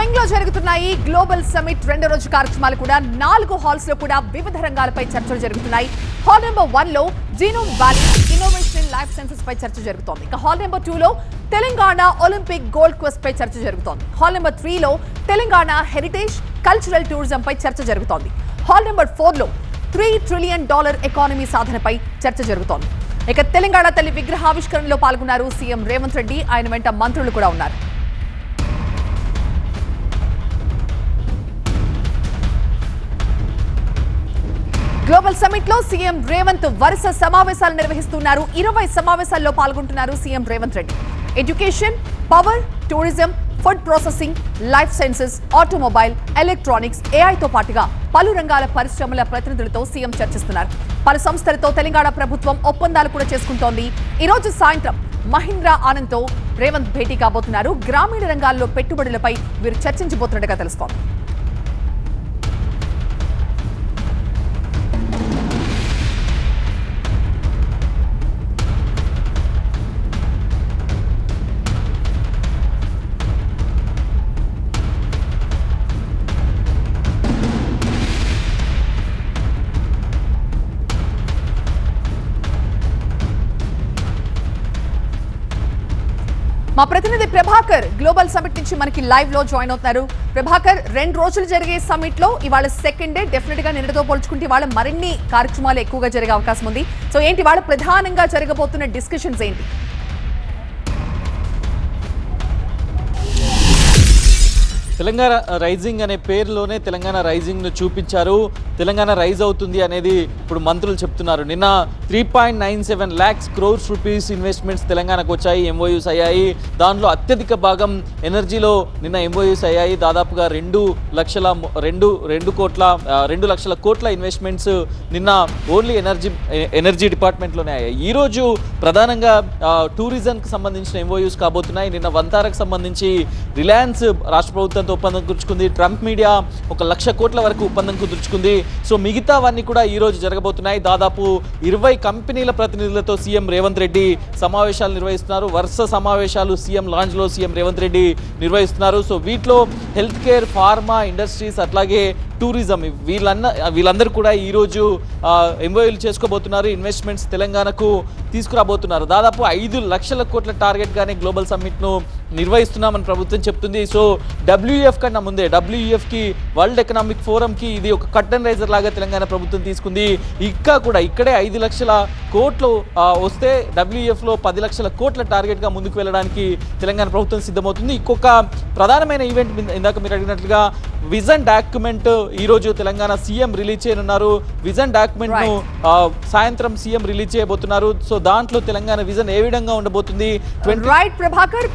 స్వింగ్లో జరుగుతున్నాయి global summit రెండో రోజు కార్యక్రమాలు కూడా నాలుగు హాల్స్లో కూడా వివిధ రంగాలపై చర్చలు జరుగుతున్నాయి. హాల్ నెంబర్ వన్లో genome valley innovation life sciences పై చర్చ జరుగుతోంది. ఇక హాల్ నెంబర్ టూ లో తెలంగాణ ఒలింపిక్ గోల్డ్ క్వెస్ట్ పై చర్చ జరుగుతోంది. హాల్ నెంబర్ త్రీ లో తెలంగాణ హెరిటేజ్ కల్చరల్ టూరిజం పై చర్చ జరుగుతోంది. హాల్ నెంబర్ ఫోర్లో త్రీ ట్రిలియన్ డాలర్ ఎకానమీ సాధనపై చర్చ జరుగుతోంది. ఇక తెలంగాణ తల్లి విగ్రహావిష్కరణలో పాల్గొన్నారు సీఎం రేవంత్ రెడ్డి. ఆయన వెంట మంత్రులు కూడా ఉన్నారు. గ్లోబల్ సమిట్లో సీఎం రేవంత్ వరుస సమావేశాలు నిర్వహిస్తున్నారు. ఇరవై సమావేశాల్లో పాల్గొంటున్నారు CM Revanth Reddy. Education power tourism food processing life sciences automobile electronics ఏఐతో పాటుగా పలు రంగాల పరిశ్రమల ప్రతినిధులతో సీఎం చర్చిస్తున్నారు. పలు సంస్థలతో తెలంగాణ ప్రభుత్వం ఒప్పందాలు కూడా చేసుకుంటోంది. ఈ రోజు సాయంత్రం మహీంద్రా ఆనంద్తో రేవంత్ భేటీ కాబోతున్నారు. గ్రామీణ రంగాల్లో పెట్టుబడులపై వీరు చర్చించబోతున్నట్టుగా తెలుస్తోంది. మా ప్రతినిధి ప్రభాకర్ గ్లోబల్ సమిట్ నుంచి మనకి లైవ్లో జాయిన్ అవుతున్నారు. ప్రభాకర్ రెండు రోజులు జరిగే సమిట్లో ఇవాళ సెకండ్ డే డెఫినెట్గా నిన్నటితో పోల్చుకుంటే ఇవాళ మరిన్ని కార్యక్రమాలు ఎక్కువగా జరిగే అవకాశం ఉంది. సో ఏంటి ఇవాళ ప్రధానంగా జరగబోతున్న డిస్కషన్స్ ఏంటి? తెలంగాణ రైజింగ్ అనే పేరులోనే తెలంగాణ రైజింగ్ను చూపించారు. తెలంగాణ రైజ్ అవుతుంది అనేది ఇప్పుడు మంత్రులు చెప్తున్నారు. నిన్న three point nine seven lakhs crores rupees investments తెలంగాణకు వచ్చాయి ఎంఓయూస్ అయ్యాయి. దానిలో అత్యధిక భాగం ఎనర్జీలో నిన్న ఎంఓయూస్ అయ్యాయి. దాదాపుగా రెండు లక్షల రెండు రెండు కోట్ల రెండు లక్షల కోట్ల ఇన్వెస్ట్మెంట్స్ నిన్న ఓన్లీ ఎనర్జీ ఎనర్జీ డిపార్ట్మెంట్లోనే అయ్యాయి. ఈరోజు ప్రధానంగా టూరిజంకి సంబంధించిన ఎంఓయూస్ కాబోతున్నాయి. నిన్న వంతారకు సంబంధించి రిలయన్స్ రాష్ట్ర ప్రభుత్వంతో ఒప్పందం కుదుర్చుకుంది. ట్రంప్ మీడియా ఒక లక్ష కోట్ల వరకు ఒప్పందం కుదుర్చుకుంది. సో మిగతావన్నీ కూడా ఈరోజు జరగబోతున్నాయి. దాదాపు ఇరవై కంపెనీల ప్రతినిధులతో సీఎం రేవంత్ రెడ్డి సమావేశాలు నిర్వహిస్తున్నారు. వరుస సమావేశాలు సీఎం లాంజ్లో సీఎం రేవంత్ రెడ్డి నిర్వహిస్తున్నారు. సో వీటిలో హెల్త్ కేర్ ఫార్మా ఇండస్ట్రీస్ అట్లాగే టూరిజం. వీళ్ళన్న వీళ్ళందరూ కూడా ఈరోజు ఎంఓయూలు చేసుకోబోతున్నారు. ఇన్వెస్ట్మెంట్స్ తెలంగాణకు తీసుకురాబోతున్నారు. దాదాపు ఐదు లక్షల కోట్ల టార్గెట్గానే గ్లోబల్ సమ్మిట్ను నిర్వహిస్తున్నామని ప్రభుత్వం చెప్తుంది. సో డబ్ల్యూఎఫ్ కన్నా ముందే డబ్ల్యూఎఫ్కి వరల్డ్ ఎకనామిక్ ఫోరంకి ఇది ఒక కట్టన్ రైజర్ లాగా తెలంగాణ ప్రభుత్వం తీసుకుంది. ఇంకా కూడా ఇక్కడే ఐదు లక్షల కోట్లు వస్తే డబ్ల్యూఎఫ్లో పది లక్షల కోట్ల టార్గెట్గా ముందుకు వెళ్ళడానికి తెలంగాణ ప్రభుత్వం సిద్ధమవుతుంది. ఇంకొక ప్రధానమైన ఈవెంట్ మీద- ఇందాక మీరు అడిగినట్లుగా విజన్ డాక్యుమెంట్ ఈ రోజు తెలంగాణ సీఎం రిలీజ్ చేయనున్నారు. విజన్ డాక్యుమెంట్ను ఆ, సాయంత్రం సీఎం రిలీజ్ చేయబోతున్నారు. సో దాంట్లో తెలంగాణ విజన్ ఏ విధంగా ఉండబోతుంది? Twenty right Prabhakar